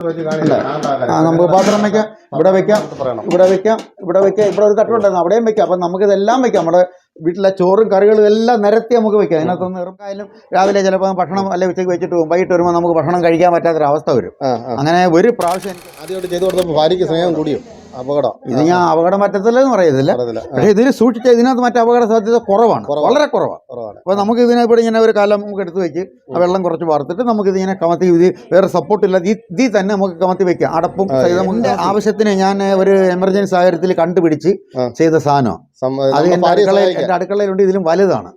ആ നമുക്ക് പാത്രം വെക്കാം. ഇവിടെ വെക്കാം. ഇവിടെ വെക്കാം. ഇവിടെ വെക്കാം. ഇവിടെ ഒരു തട്ടുണ്ടായിരുന്നു അവിടെയും വെക്കാം. അപ്പം നമുക്ക് ഇതെല്ലാം വെക്കാം. നമ്മുടെ വീട്ടിലെ ചോറും കറികളും എല്ലാം നിരത്തി നമുക്ക് വെക്കാം. അതിനകത്തൊന്ന് ഇറക്കായാലും രാവിലെ ചിലപ്പോൾ ഭക്ഷണം അല്ലെ ഉച്ചയ്ക്ക് വെച്ചിട്ട് പോകും. വൈകിട്ട് വരുമ്പോൾ നമുക്ക് ഭക്ഷണം കഴിക്കാൻ പറ്റാത്തൊരവസ്ഥ വരും. അങ്ങനെ ഒരു പ്രാവശ്യം ആദ്യമായിട്ട് ചെയ്തു കൊടുത്തപ്പോൾ ഭാര്യയ്ക്ക് സ്നേഹം കൂടിയോ? അപകടം. ഇത് ഞാൻ അപകടം പറ്റത്തില്ലെന്ന് പറയത്തില്ല. പക്ഷേ ഇതിൽ സൂക്ഷിച്ച ഇതിനകത്ത് മറ്റേ അപകട സാധ്യത കുറവാണ്. വളരെ കുറവാണ്. അപ്പൊ അപ്പോൾ നമുക്ക് ഇതിനെവിടെ ഇങ്ങനെ ഒരു കാലം നമുക്ക് എടുത്തു വെച്ച് ആ വെള്ളം കുറച്ച് വാർത്തിട്ട് നമുക്ക് ഇതിങ്ങനെ കമത്തി ഇത് വേറെ സപ്പോർട്ട് ഇല്ല ഈ ഇതിൽ തന്നെ നമുക്ക് കമത്തി വെക്കാം. അടപ്പും നമുക്ക് ആവശ്യത്തിന് ഞാൻ ഒരു എമർജൻസി സാഹചര്യത്തിൽ കണ്ടുപിടിച്ച്. ചെയ്ത സാധനം സമ്മ- അത് നമ്മുടെ എന്റെ അടുക്കളയിൽ എന്റെ അടുക്കളയിലുണ്ട് ഇതിലും വലുതാണ്.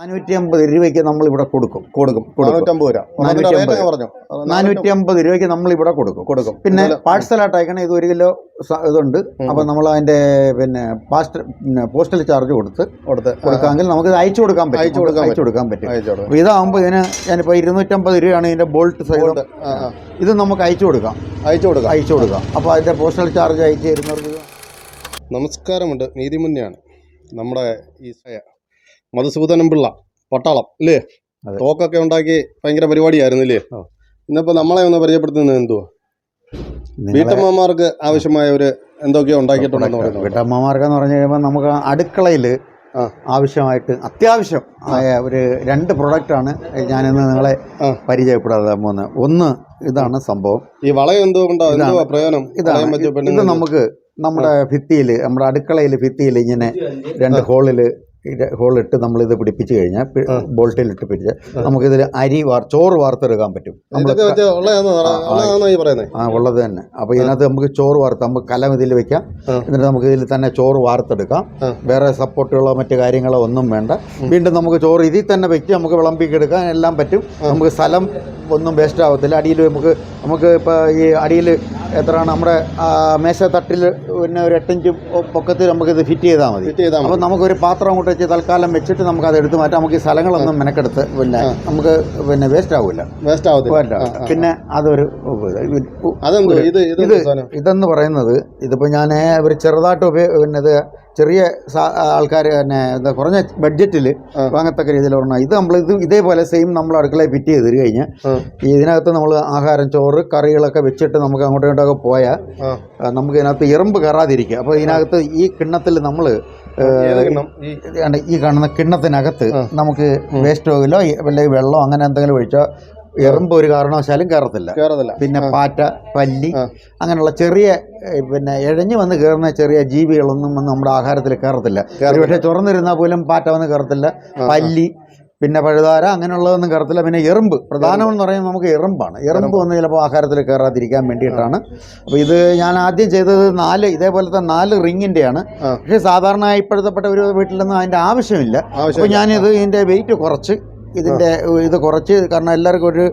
നാനൂറ്റി അമ്പത് രൂപയ്ക്ക് നമ്മൾ ഇവിടെ കൊടുക്കും കൊടുക്കും. നാനൂറ്റി അമ്പത്. രൂപയ്ക്ക് നമ്മൾ ഇവിടെ കൊടുക്കും. കൊടുക്കും. പിന്നെ പാഴ്സലായിട്ട് അയക്കണേ ഇത് ഒരു കിലോ ഇതുണ്ട്. അപ്പോൾ നമ്മൾ അതിന്റെ പിന്നെ പാസ്റ്റ് പിന്നെ പോസ്റ്റൽ ചാർജ് കൊടുത്ത് കൊടുത്ത് കൊടുക്കാമെങ്കിൽ നമുക്ക് അയച്ചു കൊടുക്കാൻ പറ്റും. അയച്ചു കൊടുക്കാൻ അയച്ചു കൊടുക്കാൻ പറ്റും. അപ്പോൾ ഇതാകുമ്പോൾ ഇതിന് ഞാനിപ്പോൾ ഇരുന്നൂറ്റമ്പത് രൂപയാണ് ഇതിന്റെ ബോൾട്ട് ആ. ഇത് നമുക്ക് അയച്ചു കൊടുക്കാം. അയച്ചു കൊടുക്കാം. അയച്ചു കൊടുക്കാം. അപ്പോൾ അതിന്റെ പോസ്റ്റൽ ചാർജ് അയച്ചു തരുന്നവർക്ക് നമസ്കാരമുണ്ട്. നീതിമുന്നയാണ്. നമ്മുടെ ഈ മധുസൂദനം പിള്ള പട്ടാളം അല്ലേ. തോക്കൊക്കെ ഉണ്ടാക്കി ഭയങ്കര പരിപാടിയായിരുന്നു ഇല്ലേ. ഇന്നിപ്പോ നമ്മളെ ഒന്ന് പരിചയപ്പെടുത്തുന്നത് എന്തുവാ? വീട്ടമ്മമാർക്ക് ആവശ്യമായ ഒരു എന്തൊക്കെയോ ഉണ്ടാക്കിയിട്ടുണ്ടെന്ന് പറയുന്നത് വീട്ടമ്മമാർക്കെന്ന് പറഞ്ഞു കഴിയുമ്പോൾ നമുക്ക് അടുക്കളയിൽ ആവശ്യമായിട്ട് അത്യാവശ്യം ആയ ഒരു രണ്ട് പ്രൊഡക്റ്റാണ് ഞാനിന്ന് നിങ്ങളെ. പരിചയപ്പെടാതെ പോകുന്നത്. ഒന്ന് ഇതാണ് സംഭവം. ഈ വളയം എന്തുകൊണ്ടാണ് പ്രയോജനം? ഇതാണ്. ഇത് നമുക്ക് നമ്മുടെ ഭിത്തിയിൽ നമ്മുടെ അടുക്കളയിൽ ഭിത്തിയിൽ ഇങ്ങനെ രണ്ട് ഹോളിൽ ഹോളിട്ട് നമ്മളിത് പിടിപ്പിച്ച് കഴിഞ്ഞാൽ ബോൾട്ടിൽ ബോൾട്ടിലിട്ട് പിടിച്ച് നമുക്കിതിൽ അരി വാർ ചോറ് വാർത്തെടുക്കാൻ പറ്റും. നമ്മൾ ആ, ഉള്ളത് തന്നെ. അപ്പോൾ ഇതിനകത്ത് നമുക്ക് ചോറ് വാർത്ത് നമുക്ക് കലം ഇതിൽ വെക്കാം. എന്നിട്ട് നമുക്ക് ഇതിൽ തന്നെ ചോറ് വാർത്തെടുക്കാം. വേറെ സപ്പോർട്ടുകളോ മറ്റു കാര്യങ്ങളോ ഒന്നും വേണ്ട. വീണ്ടും നമുക്ക് ചോറ് ഇതിൽ തന്നെ വെച്ച് നമുക്ക് വിളമ്പിക്കെടുക്കാൻ എല്ലാം പറ്റും. നമുക്ക് സ്ഥലം ഒന്നും വേസ്റ്റ് ആവത്തില്ല. അടിയിൽ നമുക്ക് നമുക്ക് ഇപ്പോൾ ഈ അടിയിൽ എത്രയാണ്? നമ്മുടെ മേശ തട്ടിൽ പിന്നെ ഒരു എട്ടഞ്ച് പൊക്കത്തിൽ നമുക്ക് ഇത് ഫിറ്റ് ചെയ്താൽ മതി. ഫിറ്റ് ചെയ്താൽ അപ്പോൾ നമുക്കൊരു പാത്രം അങ്ങോട്ട് വെച്ച് തൽക്കാലം വെച്ചിട്ട് നമുക്ക് അത് എടുത്ത് മാറ്റാം. നമുക്ക് ഈ സ്ഥലങ്ങളൊന്നും മെനക്കെടുത്ത് പിന്നെ നമുക്ക് പിന്നെ വേസ്റ്റ് ആവില്ല വേസ്റ്റ് ആവില്ല. പിന്നെ അതൊരു ഇത് ഇതെന്ന് പറയുന്നത് ഇതിപ്പോൾ ഞാൻ ഒരു ചെറുതായിട്ട് ഉപയോഗ പിന്നെ ഇത് ചെറിയ ആൾക്കാർ തന്നെ എന്താ കുറഞ്ഞ ബഡ്ജറ്റിൽ. വാങ്ങത്തക്ക രീതിയിൽ പറഞ്ഞാൽ ഇത് നമ്മൾ ഇത് ഇതേപോലെ സെയിം നമ്മൾ അടുക്കളയിൽ ഫിറ്റ് ചെയ്ത് തരും കഴിഞ്ഞാൽ ഇതിനകത്ത് നമ്മൾ ആഹാരം ചോറ് കറികളൊക്കെ വെച്ചിട്ട് നമുക്ക് അങ്ങോട്ടും ഇങ്ങോട്ടൊക്കെ പോയാൽ നമുക്ക് ഇതിനകത്ത് എറുമ്പ് കയറാതിരിക്കുക. അപ്പോൾ ഇതിനകത്ത് ഈ കിണ്ണത്തിൽ നമ്മൾ? ഈ കാണുന്ന കിണ്ണത്തിനകത്ത് നമുക്ക് വേസ്റ്റ് ഓയിലോ അല്ലെങ്കിൽ വെള്ളമോ അങ്ങനെ എന്തെങ്കിലും ഒഴിച്ചാൽ എറുമ്പ് ഒരു കാരണവശാലും കയറത്തില്ല. കയറത്തില്ല. പിന്നെ പാറ്റ പല്ലി. അങ്ങനെയുള്ള ചെറിയ പിന്നെ ഇഴഞ്ഞു വന്ന് കയറുന്ന ചെറിയ ജീവികളൊന്നും വന്ന് നമ്മുടെ ആഹാരത്തിൽ കയറത്തില്ല. പക്ഷെ തുറന്നിരുന്നാൽ പോലും പാറ്റ വന്ന് കയറത്തില്ല. പല്ലി പിന്നെ പഴുതാര അങ്ങനെയുള്ളതൊന്നും കയറത്തില്ല. പിന്നെ എറുമ്പ്. പ്രധാനമെന്ന് പറയുമ്പോൾ നമുക്ക് എറുമ്പാണ്. എറുമ്പ്. വന്ന് ചിലപ്പോൾ ആഹാരത്തിൽ കയറാതിരിക്കാൻ വേണ്ടിയിട്ടാണ്. അപ്പോൾ ഇത് ഞാൻ ആദ്യം ചെയ്തത് നാല് ഇതേപോലത്തെ നാല് റിങ്ങിന്റെയാണ്. പക്ഷേ സാധാരണ ഇപ്പോഴത്തെ ഒരു വീട്ടിലൊന്നും അതിന്റെ ആവശ്യമില്ല. അപ്പോൾ ഞാനിത് ഇതിന്റെ വെയിറ്റ് കുറച്ച് ഇതിന്റെ ഇത് കുറച്ച് കാരണം എല്ലാവർക്കും ഒരു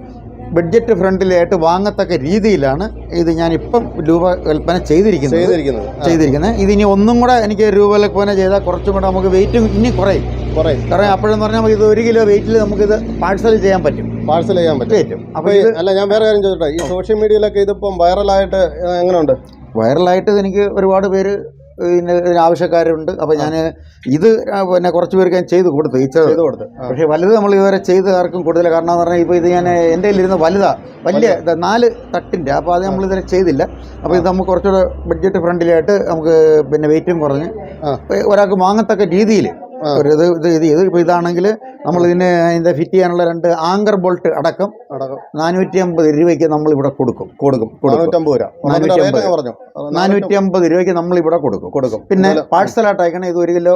ബഡ്ജറ്റ് ഫ്രണ്ടിലായിട്ട് വാങ്ങത്തക്ക രീതിയിലാണ് ഇത് ഞാൻ ഇപ്പം രൂപകൽപ്പന ചെയ്തിരിക്കുന്നത്. ചെയ്തിരിക്കുന്നത്. ഇതിനി ഒന്നും കൂടെ എനിക്ക് രൂപകൽപ്പന ചെയ്താൽ കുറച്ചും കൂടെ നമുക്ക് വെയിറ്റും ഇനി കുറയും. കുറയും. കാരണം അപ്പോഴെന്ന് പറഞ്ഞാൽ നമുക്ക് ഇത് ഒരു കിലോ വെയിറ്റിൽ നമുക്കിത് പാഴ്സൽ ചെയ്യാൻ പറ്റും. പാഴ്സൽ ചെയ്യാൻ പറ്റും. അപ്പോൾ അല്ല ഞാൻ വേറെ കാര്യം ചോദിച്ചോട്ടെ. ഈ സോഷ്യൽ മീഡിയയിലൊക്കെ ഇതിപ്പം വൈറലായിട്ട് എങ്ങനെയുണ്ട്? വൈറലായിട്ട് എനിക്ക് ഒരുപാട് പേര് ആവശ്യക്കാരുണ്ട് അപ്പോൾ ഞാൻ ഇത് പിന്നെ കുറച്ച് പേർക്ക് ഞാൻ ചെയ്ത് കൊടുത്തു. ചെയ്ത് കൊടുത്തു പക്ഷേ വലുത് നമ്മൾ ഇതുവരെ ചെയ്ത് ആർക്കും കൂടുതൽ കാരണം എന്ന് പറഞ്ഞാൽ ഇപ്പോൾ ഇത് ഞാൻ എന്റെ കയ്യിലിരുന്ന വലുതാ വലിയ നാല് തട്ടിന്റെ അപ്പോൾ അത് നമ്മൾ ഇതുവരെ ചെയ്തില്ല അപ്പോൾ ഇത് നമുക്ക് കുറച്ചുകൂടെ ബഡ്ജറ്റ് ഫ്രണ്ടിലായിട്ട് നമുക്ക് പിന്നെ വെയിറ്റും കുറഞ്ഞ്. ഒരാൾക്ക് വാങ്ങത്തക്ക രീതിയിൽ. ഒരു ഇത് ഇത് ഇത് ഇപ്പോൾ ഇതാണെങ്കിൽ നമ്മൾ ഇതിന് അതിന്റെ ഫിറ്റ് ചെയ്യാനുള്ള രണ്ട് ആങ്കർ ബോൾട്ട് അടക്കം അടക്കം. നാനൂറ്റി അമ്പത് രൂപയ്ക്ക് നമ്മൾ ഇവിടെ കൊടുക്കും കൊടുക്കും. നാനൂറ്റമ്പത് രൂപ. നാനൂറ്റി അമ്പത് രൂപയ്ക്ക് നമ്മൾ ഇവിടെ കൊടുക്കും. കൊടുക്കും. പിന്നെ പാഴ്സലായിട്ട് അയക്കണേ ഇത് ഒരു കിലോ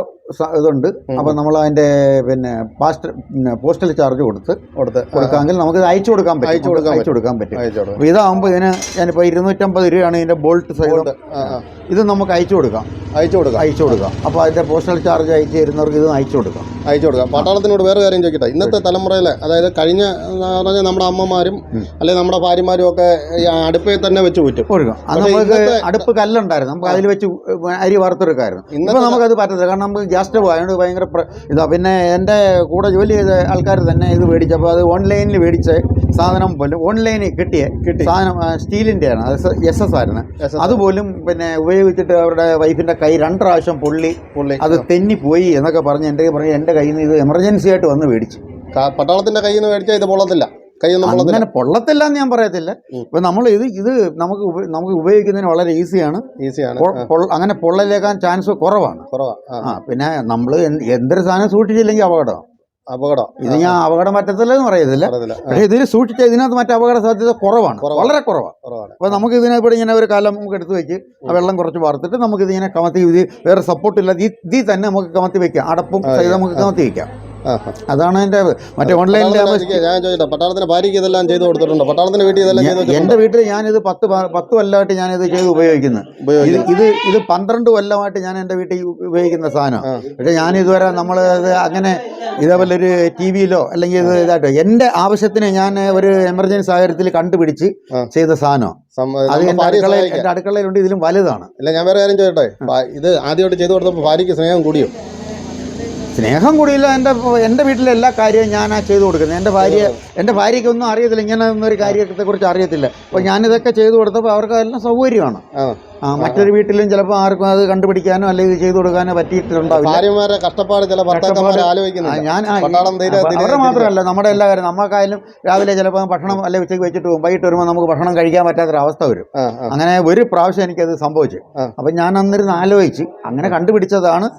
ഇതുണ്ട്. അപ്പോൾ നമ്മൾ അതിന്റെ പിന്നെ പാസ്റ്റ് പിന്നെ പോസ്റ്റൽ ചാർജ് കൊടുത്ത് കൊടുത്ത് കൊടുക്കാമെങ്കിൽ നമുക്ക് അയച്ചു കൊടുക്കാൻ പറ്റും. അയച്ചു കൊടുക്കാൻ അയച്ചു കൊടുക്കാൻ പറ്റും. അപ്പോൾ ഇതാകുമ്പോൾ ഇതിന് ഞാനിപ്പോൾ ഇരുന്നൂറ്റമ്പത് രൂപയാണ് ഇതിന്റെ ബോൾട്ട് ആ. ഇത് നമുക്ക് അയച്ചു കൊടുക്കാം. അയച്ചു കൊടുക്കാം. അയച്ചു കൊടുക്കാം. അപ്പോൾ അതിന്റെ പോസ്റ്റൽ ചാർജ് അയച്ചു തരുന്നവർക്ക് ഇത് അയച്ചു കൊടുക്കാം. അയച്ചു കൊടുക്കാം. പട്ടാളത്തിനോട് വേറെ കാര്യം ചോദിക്കട്ടെ? ഇന്നത്തെ തലമുറയിലെ അതായത് കഴിഞ്ഞ പറഞ്ഞാൽ നമ്മുടെ അമ്മമാരും. അല്ലെങ്കിൽ നമ്മുടെ ഭാര്യമാരും ഒക്കെ അടുപ്പിൽ തന്നെ വെച്ച് കൊടുക്കാം. അത് നമുക്ക് അടുപ്പ് കല്ലുണ്ടായിരുന്നു. നമുക്ക് അതിൽ വെച്ച് അരി വറുത്തെടുക്കായിരുന്നു. ഇന്നിപ്പോൾ നമുക്കത് പറ്റത്തില്ല. കാരണം നമുക്ക് ഗ്യാസ് സ്റ്റവ് ആയതുകൊണ്ട് ഭയങ്കര ഇതാ പിന്നെ എന്റെ കൂടെ ജോലി ചെയ്ത ആൾക്കാർ തന്നെ ഇത് മേടിച്ചപ്പോൾ അത് ഓൺലൈനിൽ മേടിച്ച സാധനം പോലും ഓൺലൈനിൽ കിട്ടിയ കിട്ടി. സാധനം സ്റ്റീലിന്റെ ആണ് എസ് എസ് ആയിരുന്നു. അതുപോലും പിന്നെ ഉപയോഗിച്ചിട്ട് അവരുടെ വൈഫിന്റെ കൈ രണ്ട് പ്രാവശ്യം പൊള്ളി. പൊള്ളി. അത് തെന്നി പോയി എന്നൊക്കെ പറഞ്ഞ് എന്റെ പറഞ്ഞ് എന്റെ കയ്യിൽ നിന്ന് ഇത് എമർജൻസി ആയിട്ട് വന്ന് മേടിച്ചു. പട്ടാളത്തിന്റെ കയ്യിൽ നിന്ന് മേടിച്ചാൽ ഇത് പൊള്ളത്തില്ല. അങ്ങനെ പൊള്ളത്തില്ല. എന്ന് ഞാൻ പറയത്തില്ല. ഇപ്പൊ നമ്മൾ ഇത് ഇത് നമുക്ക് നമുക്ക് ഉപയോഗിക്കുന്നതിന് വളരെ ഈസിയാണ് ഈസിയാണ് അങ്ങനെ പൊള്ളലേക്കാൻ ചാൻസ് കുറവാണ്. കുറവാ. ആ. ആ പിന്നെ നമ്മൾ എന്തൊരു സാധനം സൂക്ഷിച്ചില്ലെങ്കിൽ അപകടം അപകടം. ഇത് ഞാൻ അപകടം പറ്റത്തില്ലെന്ന് പറയത്തില്ല. പക്ഷേ ഇതിൽ സൂക്ഷിച്ച ഇതിനകത്ത് മറ്റു അപകട സാധ്യത കുറവാണ്. വളരെ കുറവാണ്. അപ്പൊ അപ്പോൾ നമുക്ക് ഇതിനകത്ത് ഇങ്ങനെ ഒരു കാലം നമുക്ക് എടുത്തു വെച്ച് ആ വെള്ളം കുറച്ച് വാർത്തിട്ട് നമുക്ക് ഇതിങ്ങനെ കമത്തി ഇത് വേറെ സപ്പോർട്ട് ഇല്ലാതെ ഈ ഇതിൽ തന്നെ നമുക്ക് കമത്തി വെക്കാം. അടപ്പും സഹിതം നമുക്ക് കമത്തി വെക്കാം. അതാണ് എന്റെ മറ്റേ ഓൺലൈനിൽ ഞാൻ ചോദിച്ചോ പട്ടാളത്തിന് ഭാര്യയ്ക്ക് ഇതെല്ലാം ചെയ്ത് കൊടുത്തിട്ടുണ്ട്? പട്ടാളത്തിന് വീട്ടിൽ ഇതെല്ലാം ചെയ്തു എന്റെ വീട്ടിൽ ഞാനിത് പത്ത് പത്ത് കൊല്ലമായിട്ട് ഞാനിത് ചെയ്ത് ഉപയോഗിക്കുന്നു. ഇത് ഉപയോഗിക്കുന്നത് ഇത് ഇത് പന്ത്രണ്ട് കൊല്ലമായിട്ട് ഞാൻ എന്റെ വീട്ടിൽ ഉപയോഗിക്കുന്ന സാധനമാണ് പക്ഷെ ഞാൻ ഇതുവരെ നമ്മൾ അങ്ങനെ ഇതേപോലെ ഒരു ടി വിയിലോ അല്ലെങ്കിൽ ഇത് ഇതായിട്ടോ എന്റെ ആവശ്യത്തിന് ഞാൻ ഒരു എമർജൻസി സാഹചര്യത്തിൽ കണ്ടുപിടിച്ച് ചെയ്ത സാധനം. സം- അത് നമ്മുടെ അടുക്കളയിൽ എന്റെ അടുക്കളയിലുണ്ട് ഇതിലും വലുതാണ്. ഇല്ല ഞാൻ വേറെ കാര്യം ചോദിച്ചോട്ടെ ഇത് ആദ്യമായിട്ട് ചെയ്ത് കൊടുത്തപ്പോൾ ഭാര്യയ്ക്ക് സ്നേഹം കൂടിയോ? സ്നേഹം കൂടിയില്ല എന്റെ എന്റെ വീട്ടിലെ എല്ലാ കാര്യവും ആ ചെയ്തു കൊടുക്കുന്നത്. എന്റെ ഭാര്യ എന്റെ ഭാര്യയ്ക്കൊന്നും അറിയത്തില്ല. ഇങ്ങനെ ഒന്നും ഒരു കാര്യത്തെക്കുറിച്ച് അറിയത്തില്ല. അപ്പോൾ ഞാനിതൊക്കെ ചെയ്തു കൊടുത്തപ്പോൾ അവർക്ക് അതെല്ലാം സൗകര്യമാണ്. ആ. മറ്റൊരു വീട്ടിലും ചിലപ്പോൾ ആർക്കും അത് കണ്ടുപിടിക്കാനോ അല്ലെങ്കിൽ ചെയ്തു കൊടുക്കാനോ പറ്റിയിട്ടുണ്ടാവില്ല. കഷ്ടപ്പാട് ചില ഞാൻ അവരുടെ മാത്രമല്ല നമ്മുടെ എല്ലാ കാര്യം. നമുക്കായാലും രാവിലെ ചിലപ്പോൾ ഭക്ഷണം അല്ലെങ്കിൽ ഉച്ചയ്ക്ക് വെച്ചിട്ട് പോകും. വൈകിട്ട് വരുമ്പോൾ നമുക്ക് ഭക്ഷണം കഴിക്കാൻ പറ്റാത്തൊരവസ്ഥ വരും. അങ്ങനെ ഒരു പ്രാവശ്യം എനിക്കത് സംഭവിച്ചു. അപ്പം ഞാൻ അന്നിരുന്ന് ആലോചിച്ച് അങ്ങനെ കണ്ടുപിടിച്ചതാണ്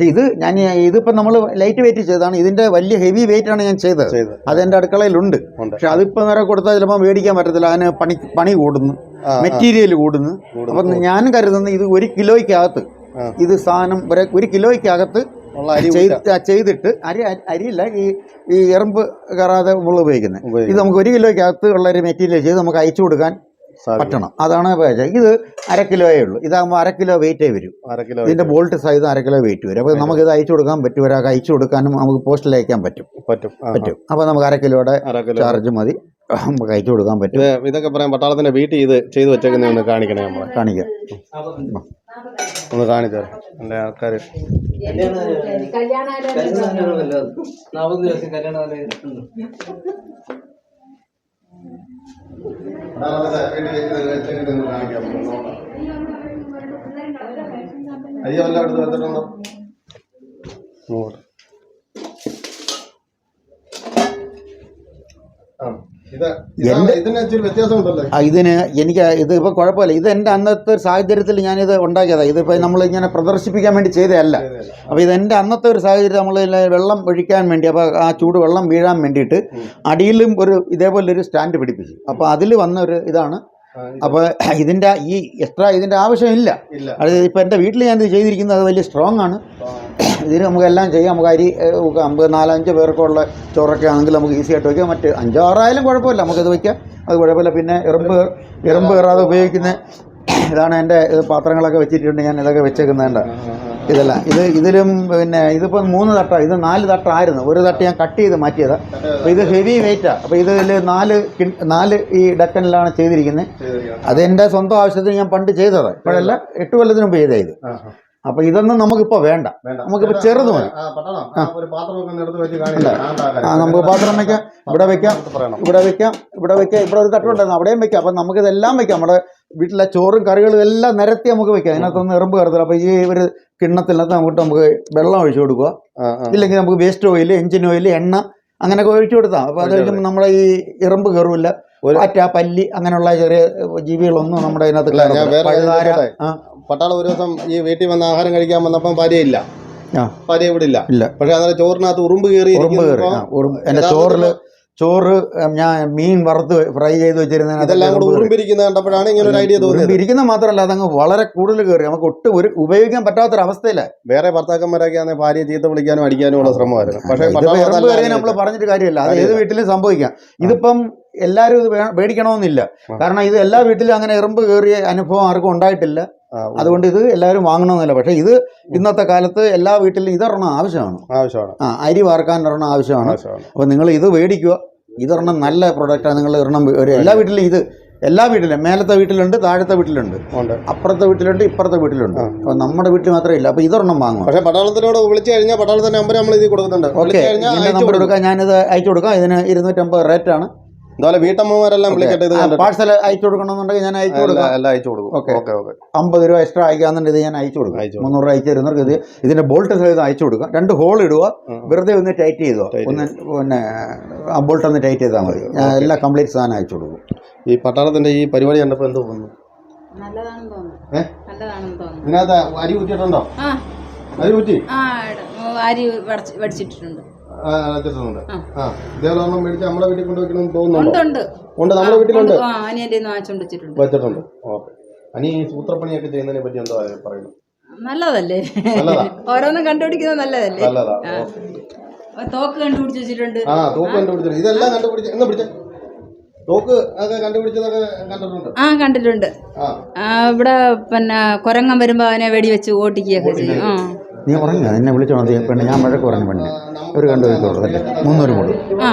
പക്ഷേ ഇത് ഞാൻ ഇതിപ്പോൾ നമ്മൾ ലൈറ്റ് വെയിറ്റ് ചെയ്തതാണ്. ഇതിന്റെ വലിയ ഹെവി വെയിറ്റ് ആണ് ഞാൻ ചെയ്തത്. ചെയ്ത് അത് എന്റെ അടുക്കളയിലുണ്ട്. പക്ഷെ അതിപ്പോൾ നേരെ കൊടുത്താൽ ചിലപ്പോൾ മേടിക്കാൻ പറ്റത്തില്ല. അതിന് പണി പണി കൂടുന്നു. മെറ്റീരിയൽ കൂടുന്നു. അപ്പം ഞാൻ കരുതുന്നത് ഇത് ഒരു കിലോയ്ക്കകത്ത്. ഇത് സാധനം ഒരു ഒരു കിലോയ്ക്കകത്ത് ചെയ്തിട്ട് അരി അരി- അരിയില്ല ഈ ഈ എറുമ്പ് കയറാതെ നമ്മൾ ഉപയോഗിക്കുന്നത്. ഇത് നമുക്ക് ഒരു കിലോയ്ക്കകത്ത് ഉള്ള ഒരു മെറ്റീരിയൽ ചെയ്ത് നമുക്ക് അയച്ചു കൊടുക്കാൻ. പറ്റണം. അതാണ് ഇത് അര കിലോയേ ഉള്ളൂ. ഇതാകുമ്പോൾ അര കിലോ വെയിറ്റേ വരും. അര കിലോ ഇതിന്റെ ബോൾട്ട് സൈസ് അര കിലോ വെയിറ്റ് വരും. അപ്പോൾ നമുക്ക് ഇത് അയച്ചു കൊടുക്കാൻ പറ്റും. ഒരാൾക്ക് അയച്ചു കൊടുക്കാനും നമുക്ക് പോസ്റ്റിൽ അയക്കാൻ പറ്റും. പറ്റും. പറ്റും. അപ്പോൾ നമുക്ക് അര കിലോയുടെ അര ചാർജ് മതി. നമുക്ക് അയച്ചു കൊടുക്കാൻ പറ്റും. ഇതൊക്കെ പറയാം പട്ടാളത്തിന്റെ വീട്ടിൽ ഇത് ചെയ്തു വെച്ചേക്കുന്ന ഒന്ന് കാണിക്കണേ നമ്മളെ. കാണിക്കാം. ഒന്ന് കാണിച്ചു. എന്റെ ആൾക്കാർ കല്യാണം അയ്യോ അല്ല അടുത്ത് വെച്ചിട്ടുണ്ടോ. ആ, ഇത് ഇതാണ് ഇതിന് എനിക്ക് ഇത് ഇപ്പോൾ കുഴപ്പമില്ല. ഇത് എന്റെ അന്നത്തെ ഒരു സാഹചര്യത്തിൽ ഞാനിത് ഉണ്ടാക്കിയതാണ് ഇതിപ്പോൾ നമ്മൾ ഇങ്ങനെ പ്രദർശിപ്പിക്കാൻ വേണ്ടി ചെയ്തതല്ല. അപ്പോൾ ഇത് എന്റെ അന്നത്തെ ഒരു സാഹചര്യം നമ്മൾ വെള്ളം ഒഴിക്കാൻ വേണ്ടി അപ്പോൾ ആ ചൂട് വെള്ളം വീഴാൻ വേണ്ടിയിട്ട് അടിയിലും ഒരു ഇതേപോലെ ഒരു സ്റ്റാൻഡ് പിടിപ്പിച്ചു. അപ്പോൾ അതിൽ വന്ന ഒരു ഇതാണ്. അപ്പൊ ഇതിന്റെ അപ്പോൾ ഇതിന്റെ ഈ എക്സ്ട്രാ ഇതിന്റെ ആവശ്യമില്ല. ഇല്ല. അത് ഇപ്പോൾ എന്റെ വീട്ടിൽ ഞാൻ ഇത് ചെയ്തിരിക്കുന്നത് അത് വലിയ സ്ട്രോങ് ആണ്. ഇതിന് നമുക്കെല്ലാം ചെയ്യാം. നമുക്ക് അരി അമ്പത് നമുക്ക് നാലഞ്ച് പേർക്കുള്ള ചോറൊക്കെ ആണെങ്കിൽ നമുക്ക് ഈസി ആയിട്ട് വയ്ക്കാം. മറ്റ് അഞ്ചോ ആറായാലും കുഴപ്പമില്ല. നമുക്കിത് വയ്ക്കാം. അത് കുഴപ്പമില്ല. പിന്നെ എറുമ്പ് എറുമ്പ് കയറാതെ ഉപയോഗിക്കുന്ന ഇതാണ് എന്റെ ഇത് പാത്രങ്ങളൊക്കെ വെച്ചിട്ടുണ്ട്. ഞാൻ ഇതൊക്കെ വെച്ചേക്കുന്നതുണ്ട് ഇതല്ല. ഇത് ഇതിലും പിന്നെ ഇതിപ്പോൾ മൂന്ന് തട്ടാണ് ഇത് നാല് തട്ടായിരുന്നു ഒരു തട്ട് ഞാൻ കട്ട് ചെയ്ത് മാറ്റിയതാണ് അപ്പോൾ ഇത് ഹെവി വെയിറ്റാണ് അപ്പോൾ ഇതിൽ നാല് നാല് ഈ ഡക്കനിലാണ് ചെയ്തിരിക്കുന്നത്. അത് എന്റെ സ്വന്തം ആവശ്യത്തിന് ഞാൻ പണ്ട് ചെയ്തതാണ് ഇപ്പോഴല്ല എട്ട് കൊല്ലത്തിന് മുമ്പ് ചെയ്തത് ഇത്. അപ്പോൾ ഇതൊന്നും നമുക്കിപ്പോ വേണ്ട. നമുക്കിപ്പോ ചെറുത് മതി. നമുക്ക് പാത്രം വെക്കാം. ഇവിടെ വെക്കാം. ഇവിടെ വെക്കാം. ഇവിടെ വെക്കാം. ഇവിടെ ഒരു തട്ടുണ്ടായിരുന്നു അവിടെയും വെക്കാം. അപ്പൊ നമുക്ക് ഇതെല്ലാം വെക്കാം. നമ്മുടെ വീട്ടിലെ ചോറും കറികളും എല്ലാം നിരത്തി നമുക്ക് വെക്കാം. അതിനകത്തൊന്നും എറുമ്പ് കയറത്തില്ല. അപ്പൊ ഈ ഒരു കിണ്ണത്തിനകത്ത് നമുക്ക് നമുക്ക് വെള്ളം ഒഴിച്ചു കൊടുക്കുക. ഇല്ലെങ്കിൽ നമുക്ക് വേസ്റ്റ് ഓയിൽ എഞ്ചിൻ ഓയിൽ എണ്ണ അങ്ങനെയൊക്കെ ഒഴിച്ചു കൊടുത്താൽ അപ്പോൾ അത് കഴിയുമ്പോൾ നമ്മളെ ഈ ഇറമ്പ് കയറില്ല. പാറ്റ പല്ലി അങ്ങനെയുള്ള ചെറിയ ജീവികളൊന്നും നമ്മുടെ അതിനകത്ത് പട്ടാളം ഒരു ദിവസം ഈ വീട്ടിൽ വന്ന് ആഹാരം കഴിക്കാൻ വന്നപ്പം ഭാര്യയില്ല ആ. ഭാര്യ ഇവിടെ ഇല്ല. പക്ഷെ അന്നേരം ചോറിനകത്ത് ഉറുമ്പ് കയറി. ഉറുമ്പ്. കയറി ചോറിൽ ചോറ് ഞാൻ മീൻ വറുത്ത് ഫ്രൈ ചെയ്ത് വെച്ചിരുന്ന ഇരിക്കുന്ന മാത്രമല്ല അതങ്ങ് വളരെ കൂടുതൽ കയറി. നമുക്ക് ഒട്ടും ഒരു ഉപയോഗിക്കാൻ പറ്റാത്തൊരവസ്ഥയില്ല വേറെ ഭർത്താക്കന്മാരൊക്കെ ആണെങ്കിൽ ഭാര്യ ചീത്ത വിളിക്കാനും അടിക്കാനും ഉള്ള ശ്രമമായിരുന്നു. പക്ഷേ നമ്മൾ പറഞ്ഞിട്ട് കാര്യമില്ല. അത് ഏത് വീട്ടിലും സംഭവിക്കാം. ഇതിപ്പം എല്ലാവരും ഇത് പേടിക്കണമെന്നില്ല. കാരണം ഇത് എല്ലാ വീട്ടിലും അങ്ങനെ എറുമ്പ് കയറിയ അനുഭവം ആർക്കും ഉണ്ടായിട്ടില്ല. അതുകൊണ്ട് ഇത് എല്ലാവരും വാങ്ങണമെന്നില്ല. പക്ഷേ ഇത് ഇന്നത്തെ കാലത്ത് എല്ലാ വീട്ടിലും ഇതൊരെണ്ണം ആവശ്യമാണ്. ആവശ്യമാണ്. ആ അരി വാർക്കാൻ ഒരെണ്ണം ആവശ്യമാണ്. അപ്പൊ അപ്പോൾ നിങ്ങൾ ഇത് മേടിക്കുക ഇതൊരെണ്ണം നല്ല പ്രൊഡക്റ്റാണ് നിങ്ങൾ ഒരെണ്ണം എല്ലാ വീട്ടിലും ഇത് എല്ലാ വീട്ടിലും മേലത്തെ വീട്ടിലുണ്ട് താഴത്തെ വീട്ടിലുണ്ട്. അപ്പുറത്തെ വീട്ടിലുണ്ട് ഇപ്പുറത്തെ വീട്ടിലുണ്ട്. അപ്പൊ നമ്മുടെ വീട്ടിൽ മാത്രമേ ഇല്ല. അപ്പൊ ഇതൊരെണ്ണം വാങ്ങും പക്ഷേ പട്ടാളത്തിനോട് വിളിച്ചു കഴിഞ്ഞാൽ പട്ടാളത്തിന്റെ നമ്പർ നമ്മൾ ഇത് കൊടുക്കുന്നുണ്ട്. ഓക്കെ. നമ്പർ കൊടുക്കും. ഞാനിത് അയച്ചു കൊടുക്കാം. ഇതിന് ഇരുന്നൂറ്റമ്പത് റേറ്റാണ് എന്തായാലും വീട്ടമ്മമാരെല്ലാം വിളിക്കട്ടെ ഇത് പാഴ്സൽ അയച്ചു കൊടുക്കണമെന്നുണ്ടെങ്കിൽ ഞാൻ അയച്ചു കൊടുക്കാം. എല്ലാം അയച്ചു കൊടുക്കും. ഓക്കെ. Okay okay. അമ്പത് രൂപ എക്സ്ട്രാ അയക്കാന്നുണ്ടെങ്കിൽ ഇത് ഞാൻ അയച്ചു കൊടുക്കും. അയച്ചു മുന്നൂറ് രൂപ അയച്ചു തരുന്നവർക്ക് ഇത് ഇതിന്റെ ബോൾട്ട് സഹിതം അയച്ചു കൊടുക്കാം. രണ്ട് ഹോൾ ഇടുക. വെറുതെ ഒന്ന് ടൈറ്റ് ചെയ്തോ? Tight ഒന്ന് പിന്നെ ആ ബോൾട്ട് ഒന്ന് ടൈറ്റ് ചെയ്താൽ മതി. ഞാൻ എല്ലാം കംപ്ലീറ്റ് സാധനം അയച്ചു കൊടുക്കും. ഈ പട്ടാളത്തിന്റെ ഈ പരിപാടി കണ്ടപ്പോൾ എന്ത് തോന്നുന്നു? ഇതിനകത്ത് അരി കുറ്റിട്ടുണ്ടോ ആ. അരി കുറ്റി അരി വടച്ച് ആ, മേടിച്ച് നമ്മുടെ വീട്ടിൽ ഉണ്ട് നമ്മുടെ വീട്ടിലുണ്ട്. വെച്ചിട്ടുണ്ട്. വെച്ചിട്ടുണ്ട്. ഓക്കെ. അനി സൂത്രപ്പണിയൊക്കെ ചെയ്യുന്നതിനെ പറ്റി എന്താ പറയുന്നത്? നല്ലതല്ലേ? നല്ലതാ. ഓരോന്നും കണ്ടുപിടിക്കുന്നത് നല്ലതല്ലേ? നല്ലതാ. തോക്ക് കണ്ടുപിടിച്ച് വെച്ചിട്ടുണ്ട്. ആ തോക്ക് കണ്ടുപിടിച്ചത് ഇതെല്ലാം കണ്ടുപിടിച്ച എന്നാ പിടിച്ച? തോക്ക് ഒക്കെ കണ്ടുപിടിച്ചതൊക്കെ കണ്ടിട്ടുണ്ട്. ആ കണ്ടിട്ടുണ്ട്. ഇവിടെ പിന്നെ കുരങ്ങൻ വരുമ്പോ അവനെ വെടിവെച്ച് ഓട്ടിക്കുകയൊക്കെ ചെയ്യും. ആ. നീ പറഞ്ഞു എന്നെ വിളിച്ചോ? മതി പെണ്ണ്. ഞാൻ മഴ കുറഞ്ഞു പെണ്ണ്. ഒരു കണ്ടു അല്ലേ മുന്നൂറ് ആ.